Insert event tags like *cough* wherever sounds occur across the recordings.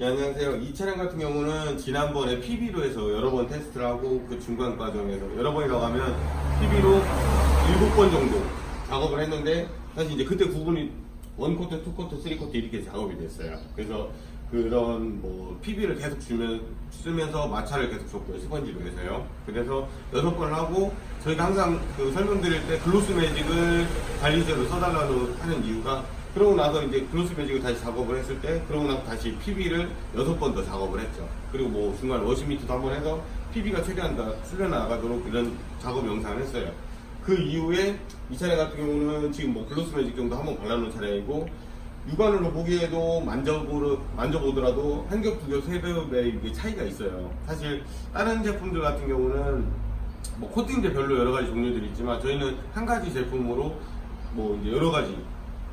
예, 안녕하세요. 이 차량 같은 경우는 지난번에 PB로 해서 여러 번 테스트를 하고 그 중간 과정에서 여러 번이라고 하면 PB로 7번 정도 작업을 했는데 사실 이제 그때 구분이 원코트, 투코트, 쓰리코트 이렇게 작업이 됐어요. 그래서 그런 뭐 PB를 계속 주면 쓰면서 마찰을 계속 줬고요. 스펀지로 해서요. 그래서 여섯 번을 하고 저희가 항상 그 설명드릴 때 글로스 매직을 관리제로 써달라고 하는 이유가 그러고 나서 이제 글로스 매직을 다시 작업을 했을 때 그러고 나서 다시 PB를 여섯 번 더 작업을 했죠. 그리고 뭐 중간 워시 미트도 한 번 해서 PB가 최대한 다 쓸려 나가도록 이런 작업 영상을 했어요. 그 이후에 이 차량 같은 경우는 지금 뭐 글로스 매직 정도 한 번 발라놓은 차량이고 육안으로 보기에도 만져보르, 만져보더라도 한 겹, 두 겹, 세 겹의 차이가 있어요. 사실 다른 제품들 같은 경우는 뭐 코팅제 별로 여러 가지 종류들이 있지만 저희는 한 가지 제품으로 뭐 이제 여러 가지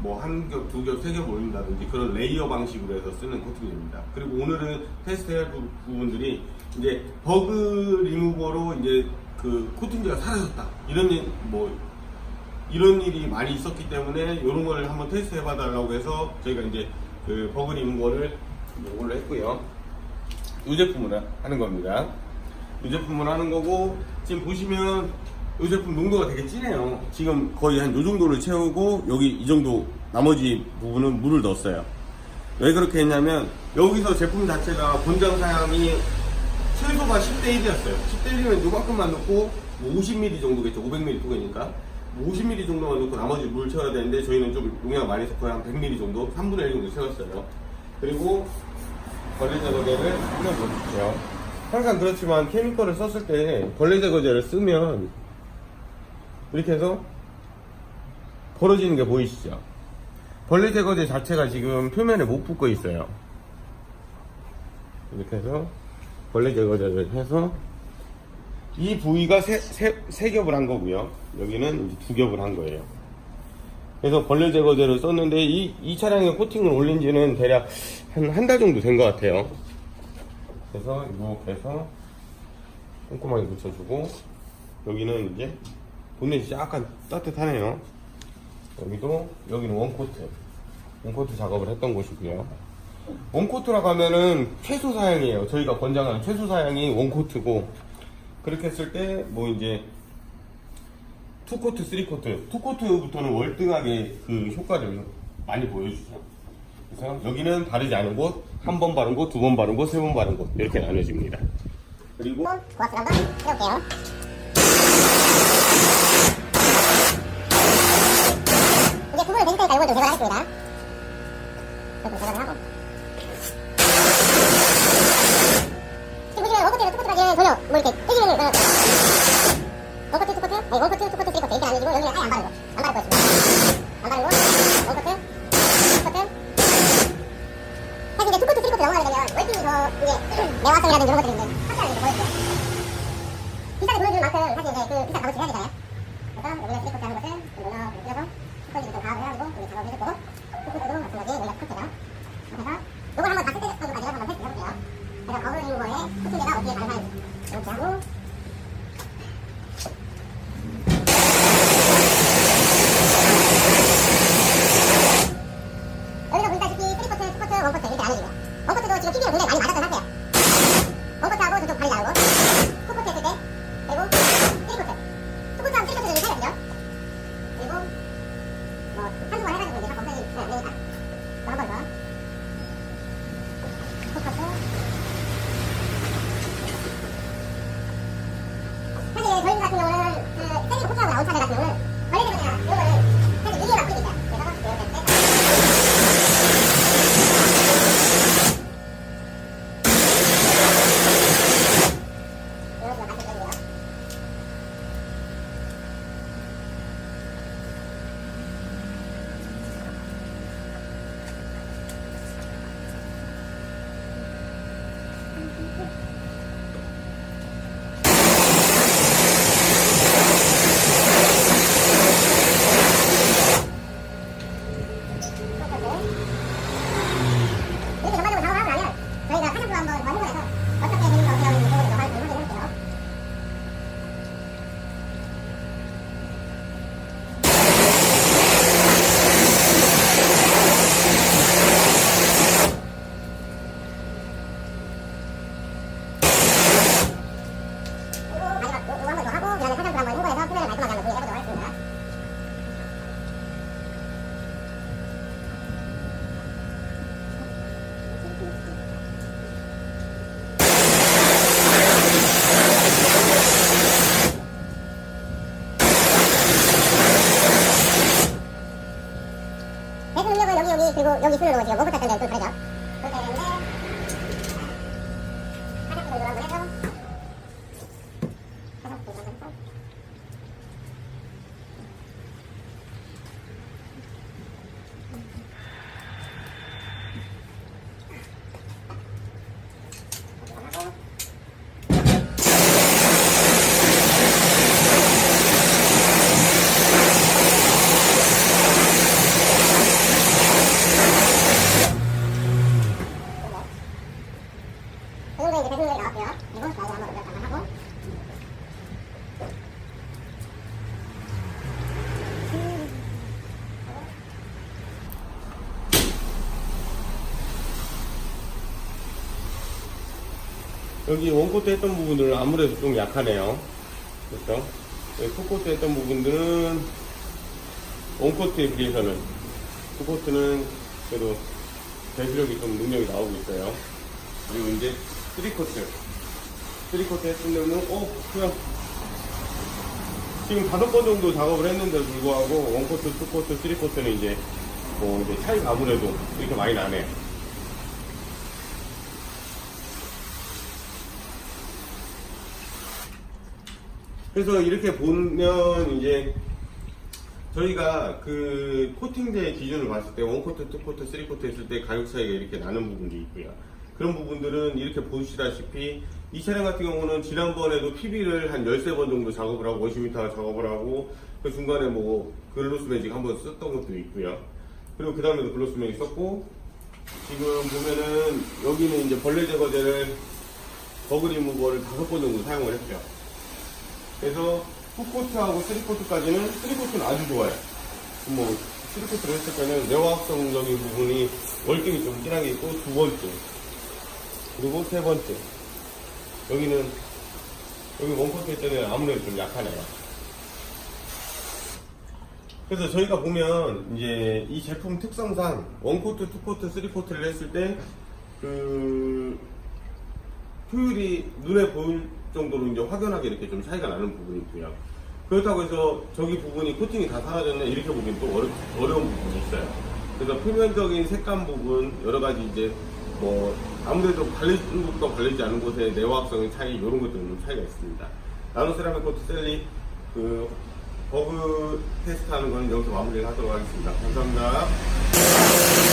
뭐 한 겹, 두 겹, 세 겹 올린다든지 그런 레이어 방식으로 해서 쓰는 코팅제입니다. 그리고 오늘은 테스트할 부- 부분들이 이제 버그 리무버로 이제 그 코팅제가 사라졌다. 이런 일, 뭐 이런 일이 많이 있었기 때문에 이런 걸 한번 테스트 해 봐 달라고 해서 저희가 이제 그 버그 리무버를 이걸로 했고요. 이 제품으로 하는 겁니다. 이 제품으로 하는 거고 지금 보시면 이 제품 농도가 되게 진해요. 지금 거의 한 이 정도를 채우고 여기 이 정도 나머지 부분은 물을 넣었어요. 왜 그렇게 했냐면 여기서 제품 자체가 본장 사양이 최소가 10대 1이었어요. 10대 1이면 요만큼만 넣고 뭐 50ml 정도겠죠. 500ml 두개니까. 50ml 정도만 넣고 나머지 물 채워야 되는데 저희는 좀 용량 많이 섞어야 한 100ml 정도, 3분의 1 정도 채웠어요. 그리고 벌레 제거제를 뿌려볼게요. 항상 그렇지만 케미컬을 썼을 때 벌레 제거제를 쓰면 이렇게 해서 벌어지는 게 보이시죠? 벌레 제거제 자체가 지금 표면에 못 붙고 있어요. 이렇게 해서 벌레 제거제를 해서 이 부위가 세, 세, 세 겹을 한 거고요. 여기는 두 겹을 한 거예요. 그래서 벌레 제거제를 썼는데 이, 이 차량에 코팅을 올린 지는 대략 한 한 달 정도 된 것 같아요. 그래서 이렇게 해서 꼼꼼하게 붙여주고 여기는 이제 본넷이 약간 따뜻하네요. 여기도 여기는 원코트 원코트 작업을 했던 곳이고요. 원코트라고 하면은 최소 사양이에요. 저희가 권장하는 최소 사양이 원코트고 그렇게 했을 때 뭐 이제 투코트, 쓰리코트, 투코트부터는 월등하게 그 효과를 많이 보여주죠. 그래서 여기는 바르지 않은 곳, 한 번 바른 곳, 두 번 바른 곳, 세 번 바른 곳 이렇게 나눠집니다. 그리고 고압수 한번 해볼게요. 투코트, 쓰리코트 이렇게 나뉘어지고 여기는 아예 안 바르고 안 바르고. 안 바르고 원코트, 투코트, 사실 이제 투코트, 쓰리코트 넘어가게 되면 월등히 더 이제 *clears throat* 내화성이라든지 이런 것들이 확 한두 번 해가지고 이제 다 검색이 안 되니까 또 한 번더 투코트 사실 저희 같은 경우는 그 세게 코트하고 나온 차들 같은 경우는 걸리자마자 이거를 사실 이게 막히니까 그래서 이렇게 뺄까 이렇게 맞출 거고요 배수 능력은 여기 여기 그리고 여기 순으로 지금 원코트 했던 데는 좀 다르죠. 그렇게 되는데 사각 정도로 한번 해서 사각 정도 한번 해서 그 정도 이제 배수 능력이 나왔고요. 그리고 나이를 한번 올렸다가 하고 여기 원코트 했던 부분들은 아무래도 좀 약하네요. 그렇죠? 투코트 했던 부분들은 원코트에 비해서는 투코트는 그래도 배수력이 좀 능력이 나오고 있어요. 그리고 이제 쓰리코트. 쓰리코트 했을 때는 어 그냥 지금 다섯 번 정도 작업을 했는데도 불구하고 원코트, 투코트, 쓰리코트는 이제 뭐 이제 차이가 아무래도 이렇게 많이 나네 그래서 이렇게 보면 이제 저희가 그 코팅제 기준을 봤을 때 원코트, 투코트, 쓰리코트 했을 때 가격 차이가 이렇게 나는 부분도 있고요. 그런 부분들은 이렇게 보시다시피 이 차량 같은 경우는 지난번에도 PB를 한 13번 정도 작업을 하고 50m 작업을 하고 그 중간에 뭐 글로스 매직 한번 썼던 것도 있고요. 그리고 그 다음에도 글로스 매직 썼고 지금 보면은 여기는 이제 벌레 제거제를 버그 리무버를 다섯 번 정도 사용을 했죠. 그래서 투코트하고 쓰리코트까지는 쓰리코트는 아주 좋아요. 뭐 쓰리코트를 했을 때는 내화학성적인 부분이 월등히 좀 진하게 있고 두 번째 그리고 세 번째 여기는 여기 원코트 할 때는 아무래도 좀 약하네요. 그래서 저희가 보면 이제 이 제품 특성상 원코트, 투코트, 쓰리코트를 했을 때 그 효율이 눈에 보일 정도로 이제 확연하게 이렇게 좀 차이가 나는 부분이 있고요. 그렇다고 해서 저기 부분이 코팅이 다 사라졌네 이렇게 보기엔 또 어려, 어려운 부분이 있어요. 그래서 표면적인 색감 부분 여러 가지 이제 뭐 아무래도 발리는 곳과 발리지 않은 곳의 내화학성의 차이 이런 것들은 좀 차이가 있습니다. 나노 세라믹 코트 셀리 그 버그 테스트하는 건 여기서 마무리를 하도록 하겠습니다. 감사합니다.